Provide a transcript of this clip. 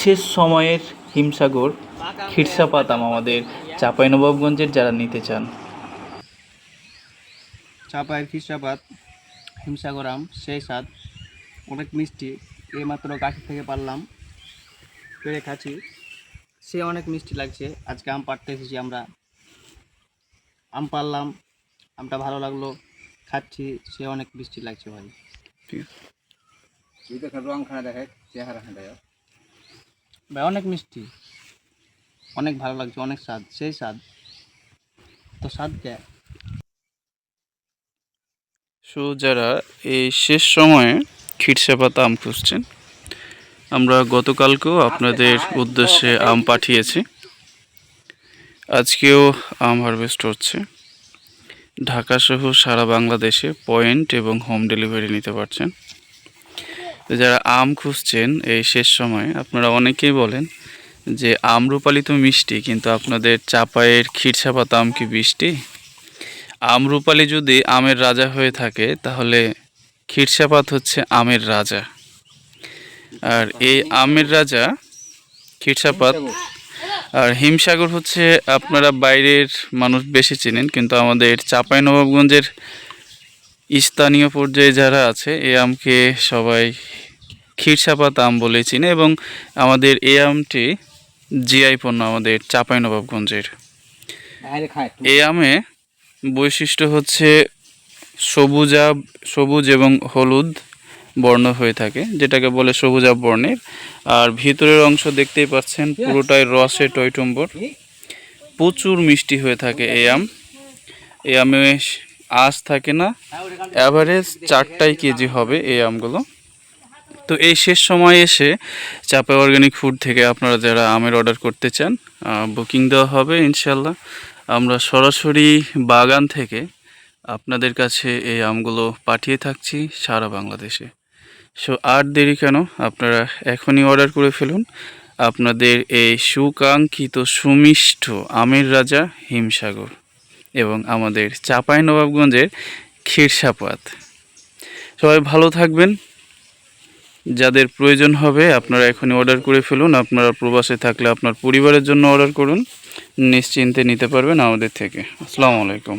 শেষ সময়ের হিমসাগর খিরসাপাত আম আমাদের চাঁপাইনবাবগঞ্জের যারা নিতে চান। চাপায়ের খিসাপাত হিমসাগর আম সেই স্বাদ অনেক মিষ্টি এইমাত্র গাছ থেকে পারলাম পেরে খাচ্ছি। সে অনেক মিষ্টি লাগছে আজকে আম পাড়তে এসেছি আমরা। আম পারলাম আমটা ভালো লাগল খাচ্ছি সে অনেক মিষ্টি লাগছে ভাই। রংখানা দেখে চেহারাখানা দেখে। ভাই অনেক মিষ্টি। অনেক ভালো লাগছে অনেক স্বাদ সেই স্বাদ। তো স্বাদ কে? সো যারা এই শেষ সময়ে খিরসাপাত আম খুঁজছেন আমরা গতকালকেও আপনাদের উদ্দেশ্যে আম পাঠিয়েছি। আজকেও আম হারভেস্ট হচ্ছে। ঢাকা সহ সারা বাংলাদেশে পয়েন্ট এবং হোম ডেলিভারি নিতে পারছেন। তো যারা আম খুঁজছেন এই শেষ সময়ে, আপনারা অনেকেই বলেন যে আমরুপালি তো মিষ্টি, কিন্তু আপনাদের চাপায়ের খিরসাপাত আম কি মিষ্টি আমরুপালি যদি আমের রাজা হয়ে থাকে, তাহলে খিরসাপাত হচ্ছে আমের রাজা। আর এই আমের রাজা খিরসাপাত আর হিমসাগর হচ্ছে আপনারা বাইরের মানুষ বেশি চেনেন, কিন্তু আমাদের চাপাই নবাবগঞ্জের স্থানীয় পর্যায়ে যারা আছে, এই আমকে সবাই খিরসাপাত আম বলে চিনে এবং আমাদের এই আমটি জিআই পণ্য আমাদের চাঁপাইনবাবগঞ্জের। এই আমে বৈশিষ্ট্য হচ্ছে সবুজা সবুজ এবং হলুদ বর্ণ হয়ে থাকে যেটাকে বলে সবুজা বর্ণের। আর ভিতরের অংশ দেখতেই পাচ্ছেন পুরোটাই রসে টইটুম্বর প্রচুর মিষ্টি হয়ে থাকে এই আম। এই আমে আঁশ থাকে না অ্যাভারেজ চারটাই কেজি হবে এই আমগুলো। তো এই শেষ সময় এসে চাপা অর্গানিক ফুড থেকে আপনারা যারা আমের অর্ডার করতে চান বুকিং দেওয়া হবে ইনশাল্লাহ আমরা সরাসরি বাগান থেকে আপনাদের কাছে এই আমগুলো পাঠিয়ে থাকছি সারা বাংলাদেশে। সো আর দেরি কেন? আপনারা এখনই অর্ডার করে ফেলুন। আপনাদের এই সুকাঙ্ক্ষিত সুমিষ্ট আমের রাজা হিমসাগর এবং আমাদের চাপাই নবাবগঞ্জের ক্ষীরসাপাত। সবাই ভালো থাকবেন। যাদের প্রয়োজন হবে আপনারা এখনই অর্ডার করে ফেলুন। আপনারা প্রবাসে থাকলে আপনার পরিবারের জন্য অর্ডার করুন। নিশ্চিন্তে নিতে পারবেন আমাদের থেকে। আসসালামু আলাইকুম।